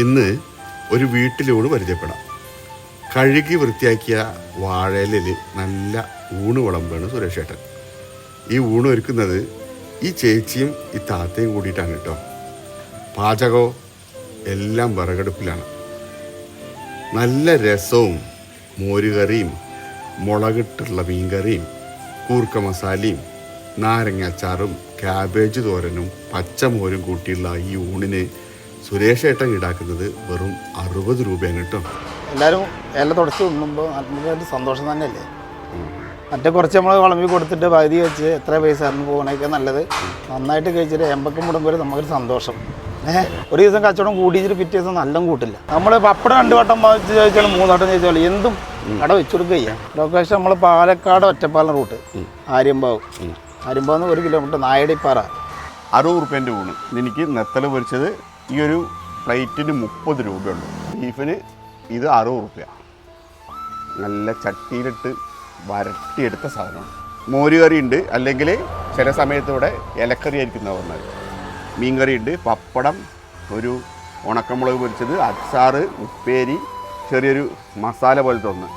ഇന്ന് ഒരു വീട്ടിലൂണ് പരിചയപ്പെടാം. കഴുകി വൃത്തിയാക്കിയ വാഴയിലിൽ നല്ല ഊണ് വിളമ്പാണ് സുരേഷേട്ടൻ. ഈ ഊണ് ഒരുക്കുന്നത് ഈ ചേച്ചിയും ഈ താത്തയും കൂടിയിട്ടാണ് കേട്ടോ. പാചകവും എല്ലാം വിറകടുപ്പിലാണ്. നല്ല രസവും മോരുകറിയും മുളകിട്ടുള്ള മീൻകറിയും കൂർക്ക മസാലയും നാരങ്ങാച്ചാറും ക്യാബേജ് തോരനും പച്ചമോരും കൂട്ടിയുള്ള ഈ ഊണിന് സുരേഷ് ഏട്ടൻ ഈടാക്കുന്നത് വെറും അറുപത് രൂപയാണ് കേട്ടോ. എല്ലാവരും ഇല തുടച്ച് തിന്നുമ്പോൾ ആത്മീയമായിട്ട് സന്തോഷം തന്നെയല്ലേ? മറ്റേ കുറച്ച് നമ്മൾ വിളമ്പി കൊടുത്തിട്ട് പകുതി വെച്ച് എത്ര പൈസ ആയിരുന്നു പോകണേക്കാൾ നല്ലത്. നന്നായിട്ട് കഴിച്ചിട്ട് എമ്പക്കം മുടുമ്പോൾ നമുക്കൊരു സന്തോഷം. ഏഹ് ഒരു ദിവസം കച്ചവടം കൂട്ടിയിട്ട് പിറ്റേ ദിവസം നല്ല കൂട്ടില്ല. നമ്മൾ പപ്പടം രണ്ട് വട്ടം ചോദിച്ചാലും മൂന്നോട്ടം ചോദിച്ചാലും എന്തും കട വെച്ച് കൊടുക്കുക ചെയ്യാം. ലൊക്കേഷൻ നമ്മൾ പാലക്കാട് ഒറ്റപ്പാലം റൂട്ട് ആര്യമ്പാവ്. ആര്യമ്പാവ് നിന്ന് ഒരു കിലോമീറ്റർ നായടിപ്പാറ. അറുപത് റുപ്യന്റെ ഊണ്. എനിക്ക് നെത്തല പൊരിച്ചത് ഈ ഒരു പ്ലേറ്റിന് മുപ്പത് രൂപയുണ്ട്. ബീഫിന് ഇത് അറുപത് റുപ്യ. നല്ല ചട്ടിയിലിട്ട് വരട്ടിയെടുത്ത സാധനമാണ്. മോരുകറി ഉണ്ട് അല്ലെങ്കിൽ ചില സമയത്തൂടെ ഇലക്കറി ആയിരിക്കുന്ന പറഞ്ഞത് മീൻകറി ഉണ്ട് പപ്പടം ഒരു ഉണക്കമുളക് പൊരിച്ചത് അച്ചാറ് ഉപ്പേരി ചെറിയൊരു മസാല പോലത്തെ ഒന്ന്.